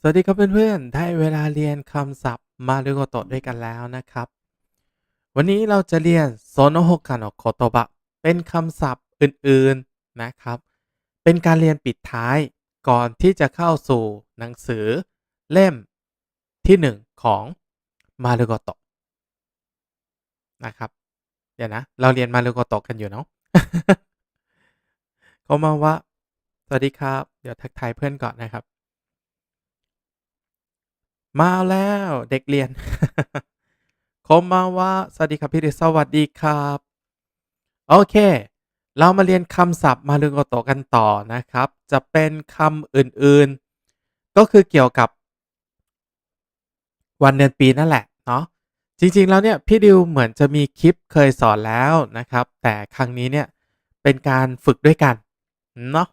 สวัสดีครับเพื่อนๆ ได้เวลาเรียนคำศัพท์มารุโกโตะด้วยกันแล้วนะครับ วันนี้เราจะเรียนโซโนโฮกาโนโคโตบะ เป็นคำศัพท์อื่นๆนะครับ เป็นการเรียนปิดท้ายก่อนที่จะเข้าสู่หนังสือเล่มที่หนึ่งของมารุโกโตะนะครับ เดี๋ยวนะ เราเรียนมารุโกโตะกันอยู่เนาะเขามาว่า สวัสดีครับ เดี๋ยวทักทายเพื่อนก่อนนะครับ มาแล้วเด็กเรียน คมมาว่าสวัสดีครับพี่ดิสวัสดีครับ โอเค เรามาเรียนคำศัพท์มารุโกโตกันต่อนะครับ จะเป็นคำอื่นๆ ก็คือเกี่ยวกับ วันเดือนปีนั่นแหละเนาะ จริงๆแล้วเนี่ยพี่ดิวเหมือนจะมีคลิปเคยสอนแล้วนะครับ แต่ครั้งนี้เนี่ยเป็นการฝึกด้วยกันเนาะ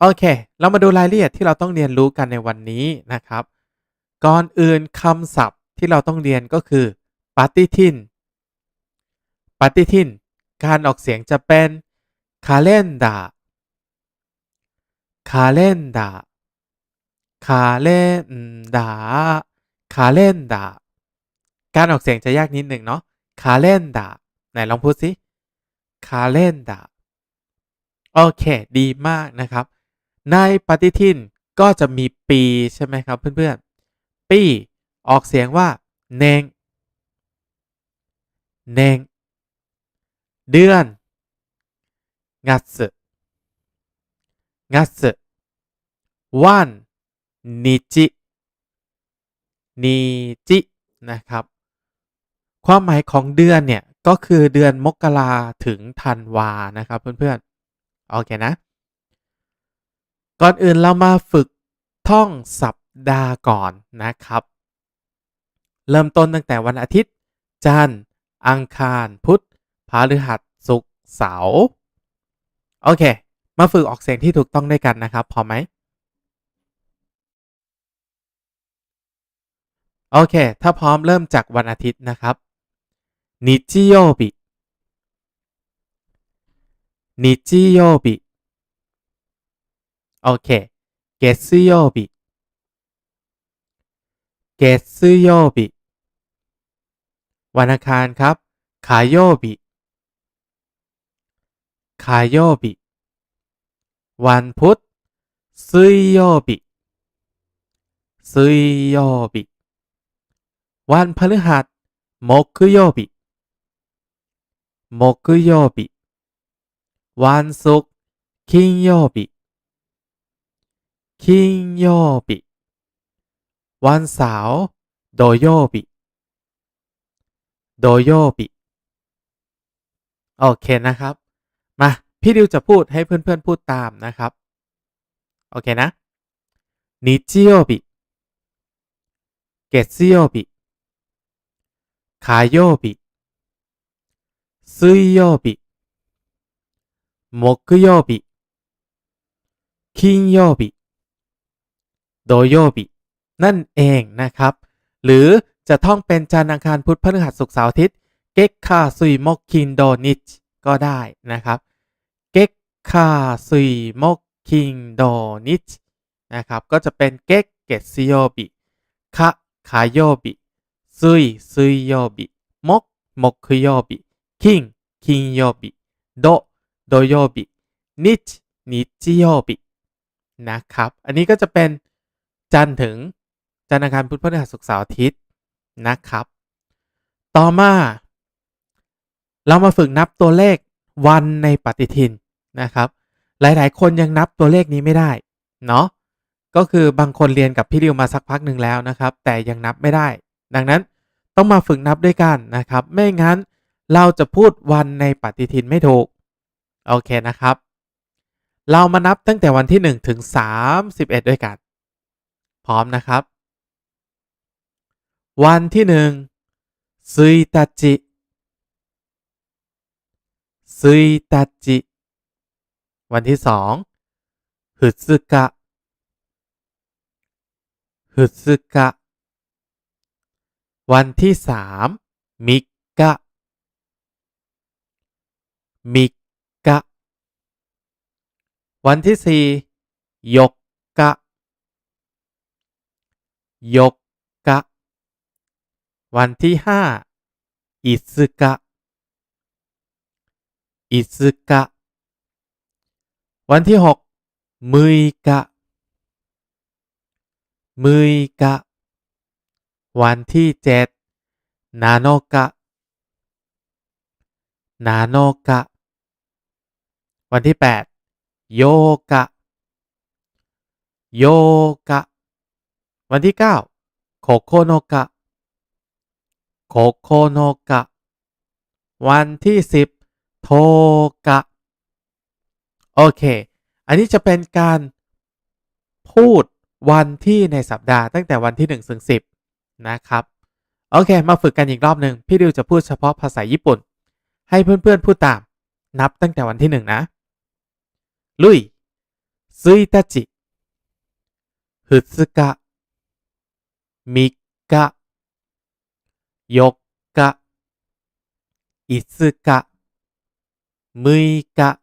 โอเค เรามาดูรายละเอียดที่เราต้องเรียนรู้กันในวันนี้นะครับ ก่อนอื่นคำศัพท์ที่เราต้องเรียนก็คือปฏิทินปฏิทิน การออกเสียงจะเป็นคาเลนดาคาเลนดาคาเลนดาคาเลนดาการออกเสียงจะยากนิดหนึ่งเนาะคาเลนดาไหนลองพูดสิคาเลนดาโอเค ดีมากนะครับ ในปฏิทินก็จะมีปีใช่ไหมครับเพื่อน ปี้ ออกเสียงว่าเนงเนงเดือนงัตสึงัตสึวันนิจินิจินะครับ ความหมายของเดือนเนี่ย ก็คือเดือนมกราถึงธันวานะครับ เพื่อนๆ โอเคนะ ก่อนอื่นเรามาฝึกท่องสัป ดาห์ก่อนนะครับ เริ่มต้นตั้งแต่วันอาทิตย์ จันทร์ อังคาร พุธพฤหัสศุกร์เสาร์โอเค มาฝึกออกเสียงที่ถูกต้องด้วยกันนะครับ พอไหมโอเค ถ้าพร้อมเริ่มจากวันอาทิตย์นะครับนิจิโยบินิจิโยบิโอเคเกสโยบิ เกสโยบิวันอังคารครับคาโยบิคาโยบิวันพุธซุยโยบิซุยโยบิวันพฤหัสมกโยบิมกโยบิวันศุกร์คินโยบิคินโยบิ วันเสาร์โดโยบิโดโยบิโอเคนะครับ มา พี่ดิวจะพูดให้เพื่อนๆพูดตามนะครับ โอเคนะนิจิโยบิเกสโยบิคาโยบิซุยโยบิมกโยบิคินโยบิโดโยบิ นั่นเองนะครับ หรือจะท่องเป็นจันทร์อังคารพุธพฤหัสศุกร์เสาร์อาทิตย์เก็กคาซุยมกคินโดนิชก็ได้นะครับเก็กคาซุยมกคินโดนิชนะครับก็จะเป็นเก็กเกสโยบิคะคาโยบิซุยซุยโยบิมกมกโยบิคิงคินโยบิโดโดโยบินิชนิจิโยบินะครับ อันนี้ก็จะเป็นจันทร์ถึง จันทร์อังคารพุธพฤหัสศุกร์เสาร์อาทิตย์นะครับ ต่อมา เรามาฝึกนับตัวเลขวันในปฏิทินนะครับ หลายๆ คนยังนับตัวเลขนี้ไม่ได้เนาะก็คือบางคนเรียนกับพี่ดิวมาสักพักหนึ่งแล้วนะครับ แต่ยังนับไม่ได้ ดังนั้นต้องมาฝึกนับด้วยกันนะครับ ไม่งั้นเราจะพูดวันในปฏิทินไม่ถูกโอเคนะครับ เรามานับตั้งแต่วันที่ 1 ถึง 31 ด้วยกัน พร้อมนะครับ วันที่หนึ่งซุยตาจิซุยตาจิ วันที่สองฮึสึกะฮึสึกะ วันที่สามมิกะมิกะ วันที่สี่ยกกะยก วันที่ห้าอิซึกะอิซึกะ วันที่หกมุยกะมุยกะ วันที่เจ็ดนาโนกะนาโนกะ วันที่แปดโยกะ โยกะ วันที่เก้าโคโคโนกะ โคโคโนกะ วันที่สิบโทกะ โอเค อันนี้จะเป็นการพูดวันที่ในสัปดาห์ตั้งแต่วันที่1ถึง10 นะครับ โอเค มาฝึกกันอีกรอบหนึ่งพี่ดิวจะพูดเฉพาะภาษาญี่ปุ่น ให้เพื่อนๆพูดตาม นับตั้งแต่วันที่หนึ่งนะ ลุยซุยตาจิฟุสกะมิกะ 4日、5日、6日、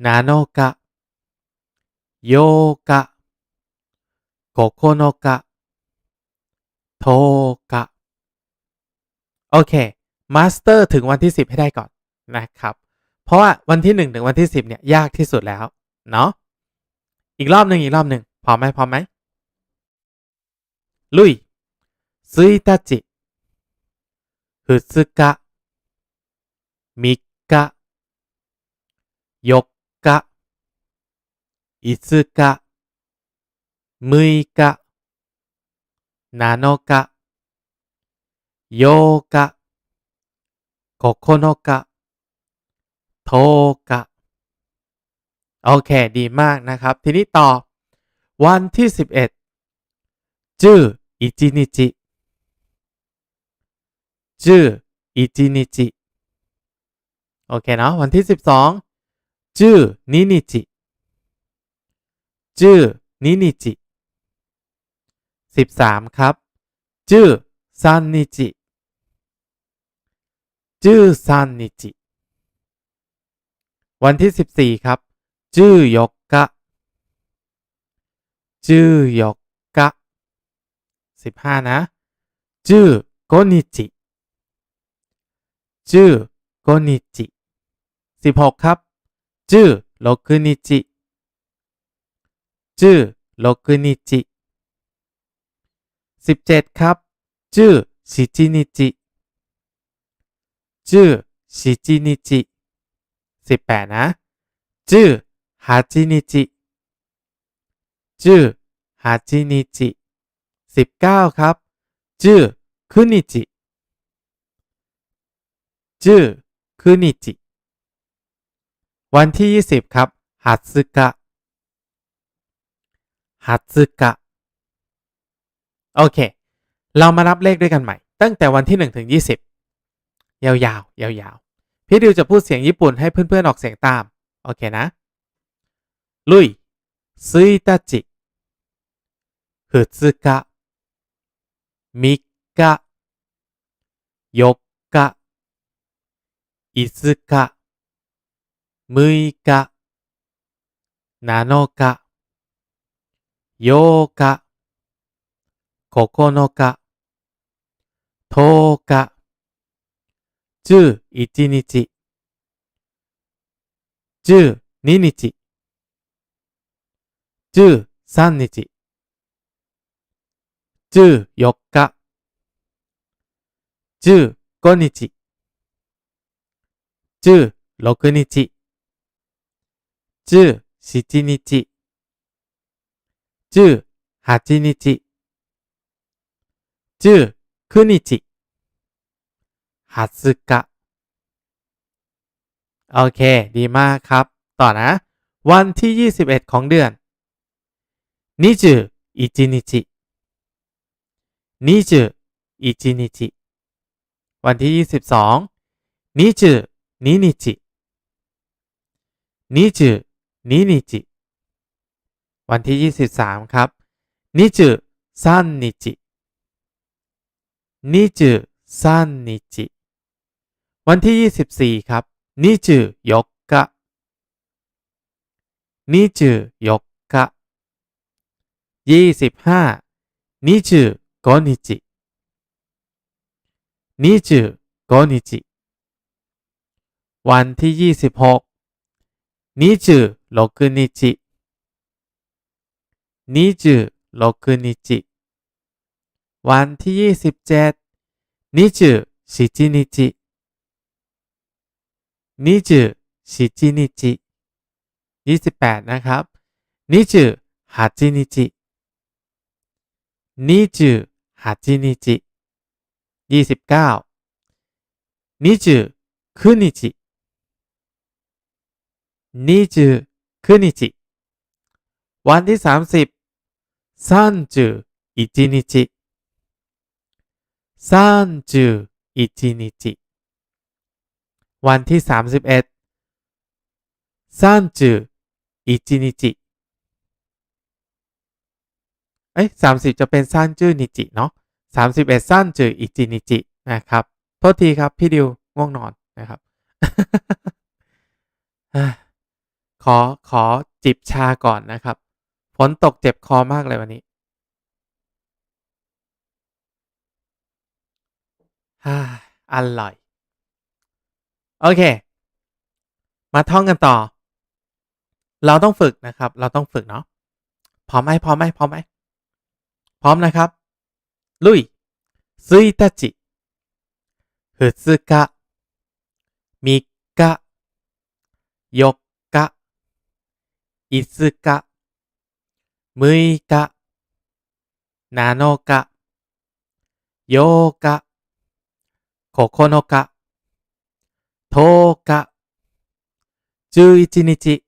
7日、8日、9日、10าโอเค มาสเตอร์ถึงวันที่ 10 ให้ได้ก่อนนะครับ เพราะว่าวันที่ 1 ถึงวันที่ 10 เนี่ย ยากที่สุดแล้ว เนาะ อีกรอบหนึ่งอีกรอบหนึ่งพร้อมไหมพร้อมไหมลุย1日2日3日4日5日6日7日8日9日10日โอเค ดีมากนะครับ ทีนี้ต่อวันที่สิบเอ็ดจื้ออิจินิจิ จื้ออิจินิจิโอเคเนาะวันที่ 12 จื้อนินิจิจื้อนินิจิ13 ครับ จื้อซันนิจิจื้อซันนิจิวันที่ 14 ครับ จื้อยกกะจื้อยกกะ15 นะ จื้อโกนิจิ จื้อโกนิจิ16ครับ จื้อโลกุนิจิจื้อโลกุนิจิ17ครับ จื้อชิจินิจิจื้อชิจินิจิ18นะ จื้อฮาจินิจิจื้อฮาจินิจิ19ครับ จื้อคุนิจิ จื้อคุนิจิ วันที่ 20 ครับ ฮัตสึกะ ฮัตสึกะ โอเค เรามานับเลขด้วยกันใหม่ ตั้งแต่วันที่ 1 ถึง 20 ยาวๆ ยาวๆ พี่ดิวจะพูดเสียงญี่ปุ่นให้เพื่อนๆ ออกเสียงตาม โอเคนะ ลุยซุยตาจิฟุตสึกะมิ 五日、六日、七日、八日、九日、十日、十一日、十二日、十三日、十四日、十五日、16日17日18日19日20日 โอเค ดีมากครับ ต่อนะ วันที่ 21 ของเดือน21日21日วันที่ 22 22 日22日วันที่ 23 ครับ23日23日วันที่ 24 ครับ24日24日25 25日25日 วันที่ 26นิจูโลกุนิจินิจูโลกุนิจิวันที่ 27นิจูสิจินิจินิจูสิจินิจิ28 นะครับนิจูฮาจินิจินิจูฮาจินิจิ29 29นิจิ 29日วันที่ 30 31日31日วันที่ 31 31日เอ้ย30 จะเป็นสั้นจื้อนิจิเนาะ31สั้นจื้ออิจินิจินะครับ โทษทีครับ พี่ดิวง่วงนอนนะครับ ขอขอจิบชาก่อนนะครับ ฝนตกเจ็บคอมากเลยวันนี้ ฮ่าอร่อย โอเค มาท่องกันต่อ เราต้องฝึกนะครับ เราต้องฝึกเนาะ พร้อมไหมพร้อมไหมพร้อมไหมพร้อมนะครับ ลุย1日2日3日4日 5日。6日。7日。8日。9日。10日。11日。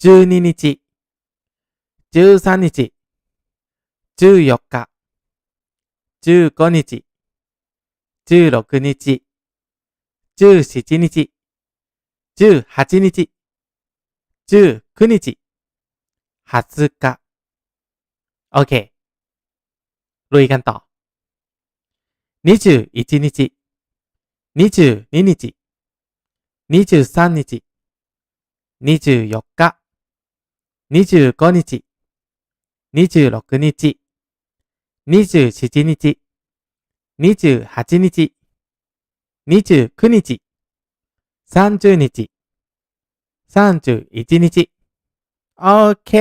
12日。13日。14日。15日。16日。17日。18日。19日20日 โอเค ลุยกันต่อ 21日22日23日24日25日26日27日28日29日30日 31日โอเค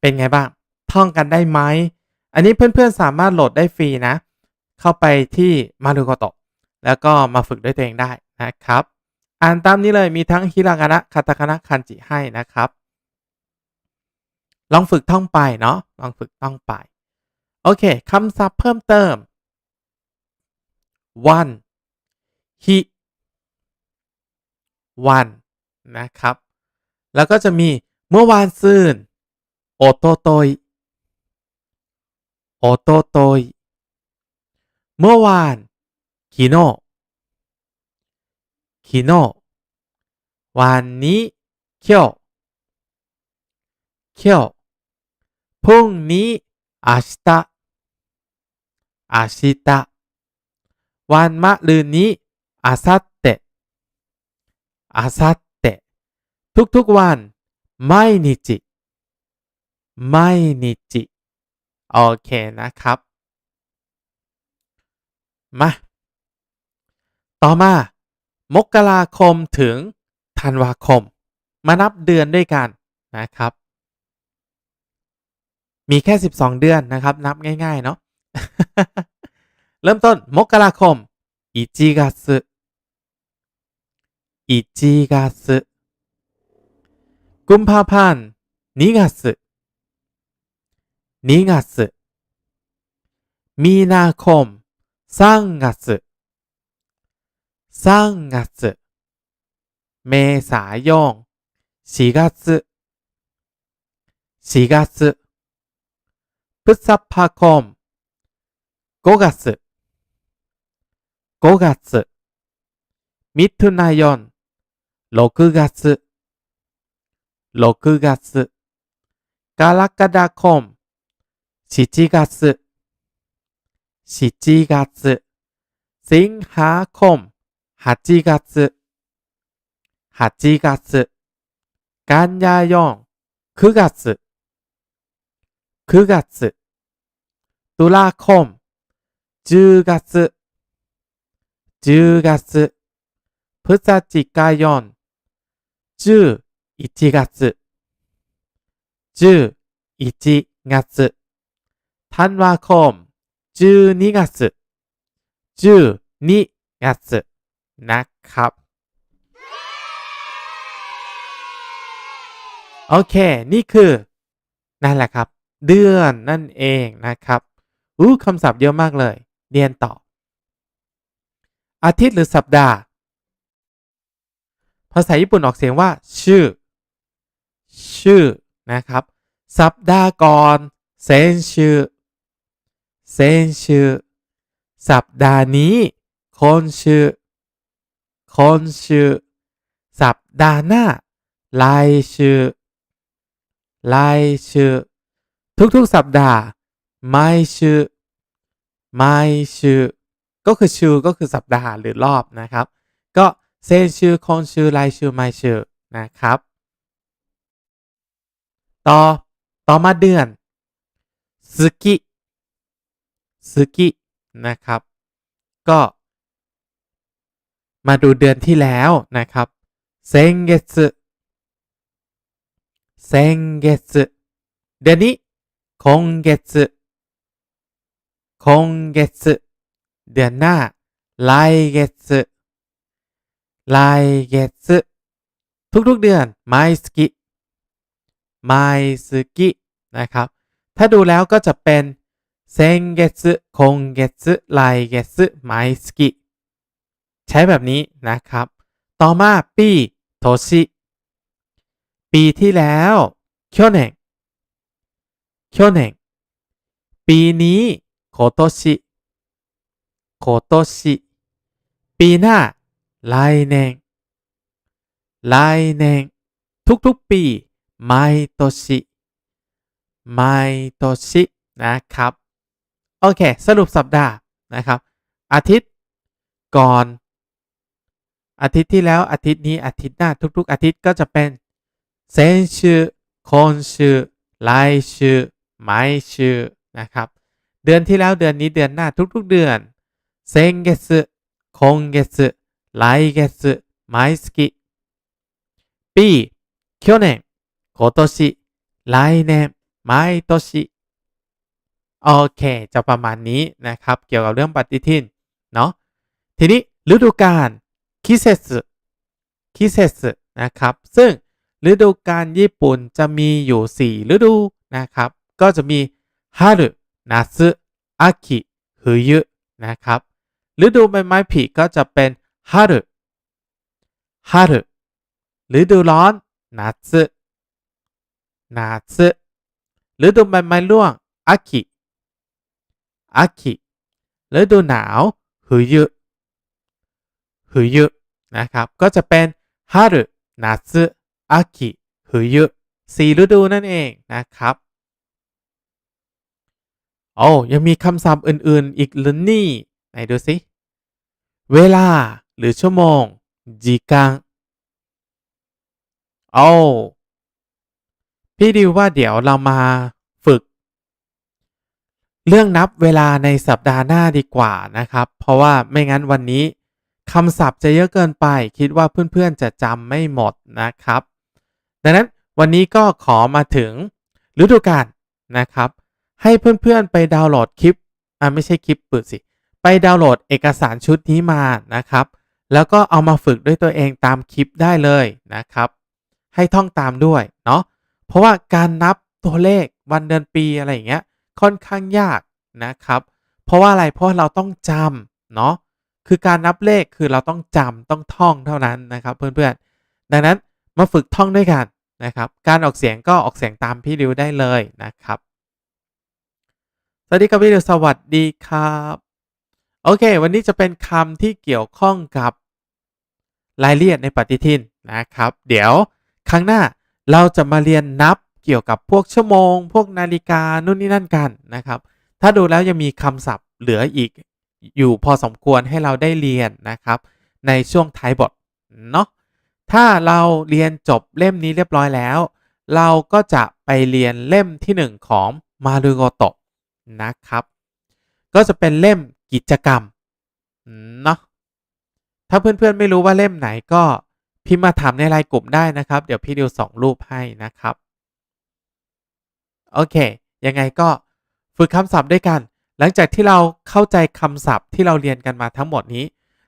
เป็นไงบ้าง ท่องกันได้ไหม อันนี้เพื่อนๆสามารถโหลดได้ฟรีนะ เข้าไปที่มารุโกโตะแล้วก็มาฝึกด้วยตัวเองได้นะครับ อ่านตามนี้เลยมีทั้งฮิรากานะคาตาคานะคันจิให้นะครับ ลองฝึกท่องไปเนาะ ลองฝึกท่องไป โอเคคำศัพท์เพิ่มเติม วันฮิวันนะครับ แล้วก็จะมีเมื่อวานซืนโอโตโตยโอโตโตยเมื่อวานคิโนคิโนวันนี้เคียวเคียวพรุ่งนี้อาชิตะอาชิตะ วันมะรืนนี้อาซัตเตะอาซัตเตะทุกๆวันไม่นิจิไม่นิจิโอเคนะครับ มา ต่อมา มกราคมถึงธันวาคม มานับเดือนด้วยกันนะครับ มีแค่ 12 เดือนนะครับ นับง่าย ๆ เนาะ เริ่มต้น มกราคมอิจิกัสึอิจิกัสึกุมภาพันธ์นิกัสึนิกัสึมีนาคมซังกัสึซังกัสึเมษายน4月4月พฤษภาคม5月 5月、ミトゥナヨン、6月、6月、ガラカダコン、7月、7月、シンハーコン、8月、8月、ガンヤヨン、9月、9月、ドラコン、10月、10月พฤศจิกายน11月11月ธันวาคม12月12月นะครับ โอเค นี่คือ นั่นแหละครับ เดือนนั่นเองนะครับอู้คำศัพท์เยอะมากเลย เรียนต่อ อาทิตย์หรือสัปดาห์ ภาษาญี่ปุ่นออกเสียงว่า ชื่อ ชื่อนะครับ สัปดาห์ก่อนเซนชื่อเซนชื่อสัปดาห์นี้คอนชื่อคอนชื่อสัปดาห์หน้าไลชื่อไลชื่อทุกๆสัปดาห์ไม่ชื่อไม่ชื่อ ก็คือชื่อก็คือสัปดาห์หรือรอบนะครับ ก็เซนชื่อคนชื่อไลชื่อไม่ชื่อนะครับ ต่อต่อมาเดือนสกิสกินะครับ ก็มาดูเดือนที่แล้วนะครับเซงเกสเซงเกสเดือนนี้คงเกสคงเกส เดือนหน้าไลเกตสึไลเกตสึทุกๆเดือนไมสกิไมสกินะครับ ถ้าดูแล้วก็จะเป็นเซงเกตสึคงเกตสึไลเกตสึไมสกิใช้แบบนี้นะครับ ต่อมาปีโทชิปีที่แล้ว去年去年ปีนี้โคโตชิ โคโตชิปีหน้าไลเนงไลเนงทุกๆปีไมโตชิไมโตชินะครับ โอเค สรุปสัปดาห์นะครับ อาทิตย์ก่อน อาทิตย์ที่แล้วอาทิตย์นี้อาทิตย์หน้าทุก ๆ อาทิตย์ก็จะเป็นเซนชูคอนชูไลชูไมชูนะครับ เดือนที่แล้วเดือนนี้เดือนหน้าทุก ๆ เดือน เซงเกสึคงเกสึไลเกสึไมสกิปี去年今年来年毎年โอเค จะประมาณนี้นะครับ เกี่ยวกับเรื่องปฏิทิน เนาะ ทีนี้ฤดูกาลคิเซสึคิเซสึนะครับ ซึ่งฤดูกาลญี่ปุ่นจะมีอยู่ 4 ฤดูนะครับ ก็จะมีฮารุนาซึอากิฮึยุนะครับ ฤดูใบไม้ผลิก็จะเป็นฮารุฮารุฤดูร้อนนาซึนาซึฤดูใบไม้ร่วงอากิอากิฤดูหนาวฮึยุฮึยุนะครับ ก็จะเป็นฮารุนาซึอากิฮึยุสี่ฤดูนั่นเองนะครับโอ้ยังมีคำศัพท์อื่นๆ อีกหรือนี่ไหนดูสิ เวลา หรือชั่วโมงจีกังโอ้พี่ดิวว่าเดี๋ยวเรามาฝึก เรื่องนับเวลาในสัปดาห์หน้าดีกว่านะครับ เพราะว่าไม่งั้นวันนี้คำศัพท์จะเยอะเกินไป คิดว่าเพื่อนๆจะจำไม่หมดนะครับ ดังนั้นวันนี้ก็ขอมาถึงฤดูกาลนะครับ ให้เพื่อนๆไปดาวน์โหลดคลิปอ่าไม่ใช่คลิปเปิดสิ ไปดาวน์โหลดเอกสารชุดนี้มานะครับ แล้วก็เอามาฝึกด้วยตัวเองตามคลิปได้เลยนะครับ ให้ท่องตามด้วยเนาะเพราะว่าการนับตัวเลขวันเดือนปีอะไรอย่างเงี้ยค่อนข้างยากนะครับ เพราะว่าอะไรเพราะเราต้องจำเนาะคือการนับเลขคือเราต้องจำต้องท่องเท่านั้นนะครับ เพื่อนๆ ดังนั้นมาฝึกท่องด้วยกันนะครับ การออกเสียงก็ออกเสียงตามพี่ริวได้เลยนะครับ สวัสดีครับพี่ริวสวัสดีครับ โอเค วันนี้จะเป็นคำที่เกี่ยวข้องกับรายละเอียดในปฏิทินนะครับ เดี๋ยวครั้งหน้าเราจะมาเรียนนับเกี่ยวกับพวกชั่วโมง พวกนาฬิกานู่นนี่นั่นกันนะครับ ถ้าดูแล้วยังมีคำศัพท์เหลืออีกอยู่พอสมควรให้เราได้เรียนนะครับ ในช่วงท้ายบทเนาะถ้าเราเรียนจบเล่มนี้เรียบร้อยแล้ว เราก็จะไปเรียนเล่มที่ 1 ของมารุโกโตะนะครับ ก็จะเป็นเล่ม กิจกรรมเนาะถ้าเพื่อนๆไม่รู้ว่าเล่มไหนก็พิมพ์มาถามในไลน์กลุ่มได้นะครับ เดี๋ยวพี่ดิวส่งรูปให้นะครับ โอเค ยังไงก็ฝึกคำศัพท์ด้วยกัน หลังจากที่เราเข้าใจคำศัพท์ที่เราเรียนกันมาทั้งหมดนี้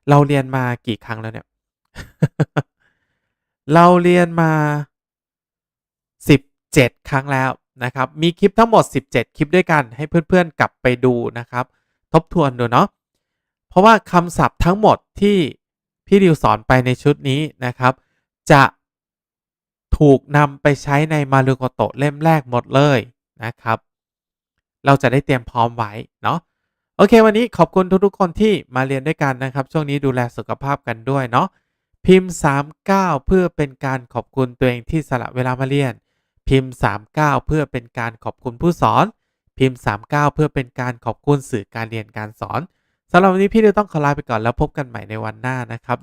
เราเรียนมากี่ครั้งแล้วเนี่ย เราเรียนมา 17 ครั้งแล้วนะครับ มีคลิปทั้งหมด 17 คลิปด้วยกัน ให้เพื่อนๆกลับไปดูนะครับ ทบทวนดูเนาะเพราะว่าคำศัพท์ทั้งหมดที่พี่ดิวสอนไปในชุดนี้นะครับ จะถูกนำไปใช้ในมารุโกโตะเล่มแรกหมดเลยนะครับ เราจะได้เตรียมพร้อมไว้เนาะโอเค วันนี้ขอบคุณทุกๆคนที่มาเรียนด้วยกันนะครับ ช่วงนี้ดูแลสุขภาพกันด้วยเนาะพิมพ์ 39 เพื่อเป็นการขอบคุณตัวเองที่สละเวลามาเรียน พิมพ์ 39 เพื่อเป็นการขอบคุณผู้สอน พิมพ์ 39 เพื่อเป็นการขอบคุณสื่อการเรียนการสอนสำหรับวันนี้พี่ดิวต้องขอลาไปก่อนแล้วพบกันใหม่ในวันหน้านะครับ